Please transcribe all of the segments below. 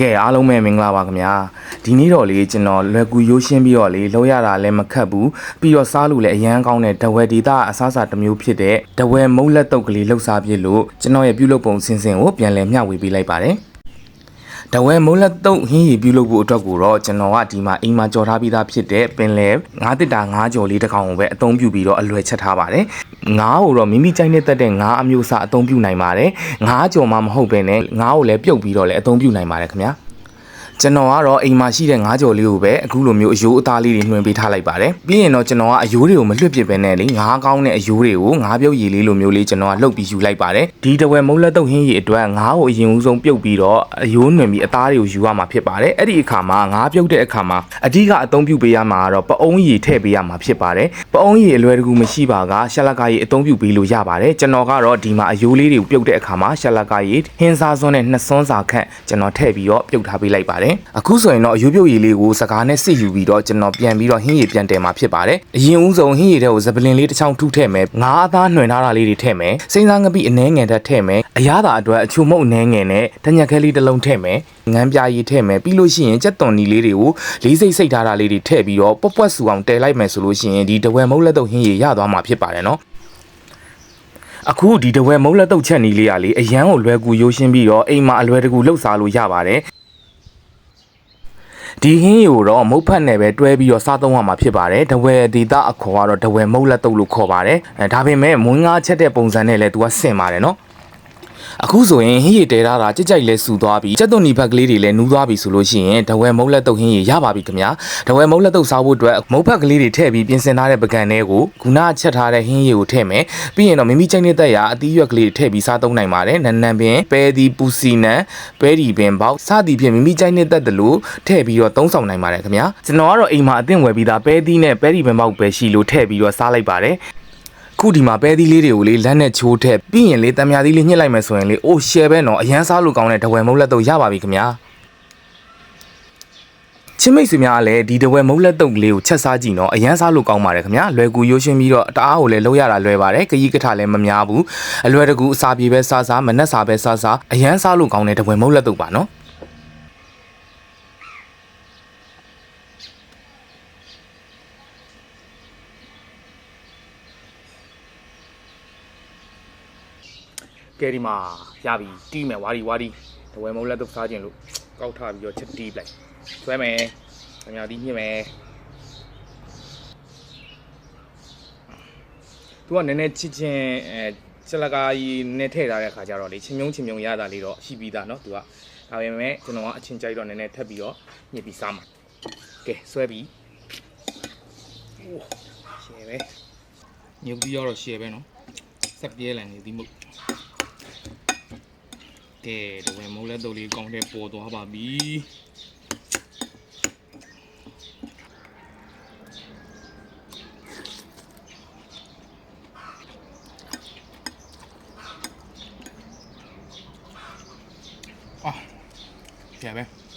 ကဲအားလုံးပဲမင်္ဂလာပါခင်ဗျာဒီနေ့တော့လေကျွန်တော်လွယ်ကူရိုးရှင်းပြီးတော့လေလောက်ရတာလည်းမခက်ဘူးပြီးတော့စားလို့လည်းအရန်ကောင်းတဲ့ဒဝဲဒေတာအစားအစာတစ်မျိုးဖြစ်တဲ့ဒဝဲမုတ်လက်တုပ်ကလေးလှုပ်စားပြစ်လို့ကျွန်တော်ရဲ့ပြုလုပ်ပုံစင်စင်ကိုပြန်လည်မျှဝေပေးလိုက်ပါတယ် တဝဲမုံလက်တုပ်ဟင်းရီပြုလုပ်ဖို့အတွက်ကိုတော့ကျွန်တော်ကဒီမှာအိမ်မှာကြော်ထားပြီးသားဖြစ်တဲ့ပင်လယ်ငါးတစ်တာငါးကြော်လေးတစ်ကောင်ကိုပဲအသုံးပြုပြီးတော့အလွယ်ချက်ထားပါတယ်ငါးကိုတော့မိမိကြိုက်နေတဲ့တဲ့ငါးအမျိုးအစားအသုံးပြုနိုင်ပါတယ်ငါးကြော်မှမဟုတ်ပဲနဲ့ငါးကိုလည်းပြုတ်ပြီးတော့လည်းအသုံးပြုနိုင်ပါတယ်ခင်ဗျာ ကျွန်တော်ကတော့အိမ်မှာရှိတဲ့ငါးကြော်လေးကိုပဲအခုလိုမျိုးအယိုးအသားလေးတွေနှွှင်ပေးထားလိုက်ပါတယ်ပြီးရင်တော့ကျွန်တော်ကအယိုးတွေကိုမလွတ်ပစ်ပဲနဲ့လေငါးကောင်းတဲ့အယိုးတွေကိုငါးပြုတ်ရည်လေးလိုမျိုးလေးကျွန်တော်ကလှုပ်ပြီးယူလိုက်ပါတယ်ဒီတဝဲမုံလက်တုပ်ဟင်းရည်အတွက်ငါးကိုအရင်ဦးဆုံးပြုတ်ပြီးတော့အယိုးနှွှင်ပြီးအသားတွေကိုယူရမှာဖြစ်ပါတယ်အဲ့ဒီအခါမှာငါးပြုတ်တဲ့အခါမှာအဓိကအသုံးပြုပေးရမှာကတော့ပအုံးရည်ထည့်ပေးရမှာဖြစ်ပါတယ်ပအုံးရည်အလွယ်တကူမရှိပါကရှက်လက်ကရည်အသုံးပြုပေးလို့ရပါတယ်ကျွန်တော်ကတော့ဒီမှာအယိုးလေးတွေကိုပြုတ်တဲ့အခါမှာရှက်လက်ကရည်ဟင်းစားစွန်းနဲ့နှစ်စွန်းစာခန့်ကျွန်တော်ထည့်ပြီးတော့ပြုတ်ထားပေးလိုက်ပါတယ်အခုဆိုရင်တော့အယိုးပြုတ်ရည်လေးကိုစကားနဲ့စစ်ယူပြီးတော့ကျွန်တော်ပြန်ပြီးတော့ဟင်းရည်ပြန်တယ်မှာဖြစ်ပါတယ်အရင်ဦးဆုံးဟင်းရည်တဲ့ကိုဇပလင်လေးတစ်ချောင်းထုထည့်မယ်ငါးအသားနှွင်ထားတာလေးတွေထည့်မယ်စိမ့်စားငပိအနှဲငယ်တက်ထည့်မယ်အရသာအတွက်အချုံမုတ်အနှဲငယ်နဲ့တညက်ခဲလေးတစ်လုံးထည့်မယ်ငန်းပြားရည်ထည့်မယ်ပြီးလို့ရှိရင်ကြက်သွန်နီလေးတွေကိုလေးစိတ်စိတ်ထားတာလေးတွေထည့်ပြီးတော့ပွက်ပွက်ဆူအောင်တည်လိုက်မယ်ဆိုလို့ရှိရင်ဒီတဝဲမုတ်လက်တော့ဟင်းရည်ရသွားမှာဖြစ်ပါတယ်နော်အခုဒီတဝဲမုံလက်တုတ်ချက်နီးလေးရလေအရန်ကိုလွယ်ကူရိုးရှင်းပြီးတော့အိမ်မှာအလွယ်တကူလှုပ်စားလို့ရပါတယ် ဒီဟင်းကိုတော့မုတ်ဖက်နဲ့ပဲတွဲပြီးတော့စားသုံးရမှာဖြစ်ပါတယ်။တဝဲဒေတာအခေါ်ကတော့တဝဲမုတ်လက်တုပ်လို့ခေါ်ပါတယ်။အဲဒါပေမဲ့မွန်းငါချက်တဲ့ပုံစံနဲ့လည်းသူကဆင်ပါတယ်နော်။ အခုဆိုရင်ဟင်းရည်တဲထားတာကြက်ကြိုက်လဲစူသွားပြီ။ချက်သွန်နီဘက်ကလေးတွေလည်းနူးသွားပြီဆိုလို့ရှိရင်တဝဲမုတ်လက်တုပ်ဟင်းရည်ရပါပြီခင်ဗျာ။တဝဲမုတ်လက်တုပ်စားဖို့အတွက်မုတ်ဖက်ကလေးတွေထည့်ပြီးပြင်ဆင်ထားတဲ့ပကံထဲကိုခုနချက်ထားတဲ့ဟင်းရည်ကိုထည့်မယ်။ပြီးရင်တော့မိမိကြိုက်တဲ့ရာအသီးရွက်ကလေးတွေထည့်ပြီးစားသုံးနိုင်ပါတယ်။နန်းနန်းပင်ပဲဒီပူစီနံပဲဒီပင်ပေါက်စသည်ဖြင့်မိမိကြိုက်တဲ့လို့ထည့်ပြီးတော့သုံးဆောင်နိုင်ပါတယ်ခင်ဗျာ။ကျွန်တော်ကတော့အိမ်မှာအသင့်ဝယ်ပြီးသားပဲဒီနဲ့ပဲဒီပင်ပေါက်ပဲရှိလို့ထည့်ပြီးတော့စားလိုက်ပါတယ်။ ခုဒီမှာပဲသီးလေးတွေကိုလေလက်နဲ့ချိုးထည့်ပြီးရင်လေတံမြာသီးလေးညှစ်လိုက်မယ်ဆိုရင်လေအိုးရှယ်ပဲနော်အရန်စားလို့ကောင်းတဲ့တဝဲမုတ်လက်တော့ရပါပြီခင်ဗျာချင်းမိတ်ဆွေများကလည်းဒီတဝဲမုတ်လက်တုပ်ကလေးကိုချက်စားကြည့်နော်အရန်စားလို့ကောင်းပါတယ်ခင်ဗျာလွယ်ကူရိုးရှင်းပြီးတော့တအားကိုလည်းလောက်ရတာလွယ်ပါတယ်ခရီးကထလည်းမများဘူးအလွယ်တကူအစာပြေပဲစားစားမနှက်စားပဲစားစားအရန်စားလို့ကောင်းတဲ့တဝဲမုတ်လက်တုပ်ပါနော် ကဲဒီမှာရပြီတီးမယ်ဝါဒီဝါဒီတဝဲမုတ်လက်တုပ်စားခြင်းလို့ကောက်ထားပြီးတော့ချက်တီးပလိုက်ဆွဲမယ်အများကြီးညှစ်မယ်သူကနည်းနည်းချစ်ချင်းအဲချက်လက်ကားကြီးနည်းထည့်ထားတဲ့ခါကျတော့လေချင်းမြုံချင်းမြုံရတာလေးတော့ရှိပြီးသားเนาะသူကဒါပေမဲ့ကျွန်တော်ကအချင်းကြိုက်တော့နည်းနည်းထပ်ပြီးတော့ညှစ်ပြီးစားမှာကဲဆွဲပြီးโอ้ရှယ်ပဲညှစ်ပြီးတော့ရှယ်ပဲเนาะဆက်ပြဲလန်နေဒီမဟုတ် ကဲတဝင်မိုးလက်တုပ်လေးကောင်းတဲ့ပေါ်သွားပါပြီအာပြပဲ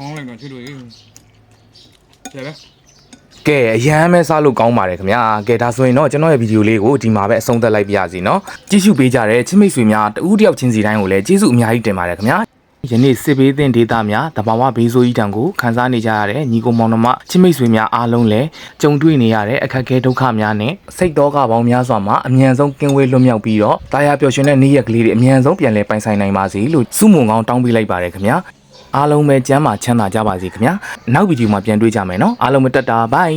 ကောင်းလိုက်တော့ချွတ်လို့ပြပဲကဲအရန်မဲစားလို့ကောင်းပါတယ်ခင်ဗျာကဲဒါဆိုရင်တော့ကျွန်တော်ရဲ့ဗီဒီယိုလေးကိုဒီမှာပဲအဆုံးသတ်လိုက်ပါရစီနော်ကြည့်ရှုပေးကြတဲ့ချစ်မိတ်ဆွေများတဦးတယောက်ချင်းစီတိုင်းကိုလည်းကျေးဇူးအများကြီးတင်ပါတယ်ခင်ဗျာယနေ့စစ်ဘေးသင့်ဒေသများတဘာဝဘေးဆိုးကြီးတံကိုခန်းစားနေကြရတဲ့ညီကိုမောင်နှမချစ်မိတ်ဆွေများအားလုံးလည်းကြုံတွေ့နေရတဲ့အခက်အခဲဒုက္ခများနဲ့စိတ်တော့ကပေါင်းများစွာမှာအမြန်ဆုံးကင်းဝေးလွတ်မြောက်ပြီးတော့တာယာပျော်ရွှင်တဲ့နေ့ရက်ကလေးတွေအမြန်ဆုံးပြန်လည်ပိုင်ဆိုင်နိုင်ပါစေလို့စုမုံကောင်းတောင်းပေးလိုက်ပါတယ်ခင်ဗျာ အားလုံးပဲကျမ်းမာချမ်းသာကြပါစေခင်ဗျာနောက်ဗီဒီယိုမှာပြန်တွေ့ကြမယ်နော်အားလုံးပဲတက်တာဘိုင်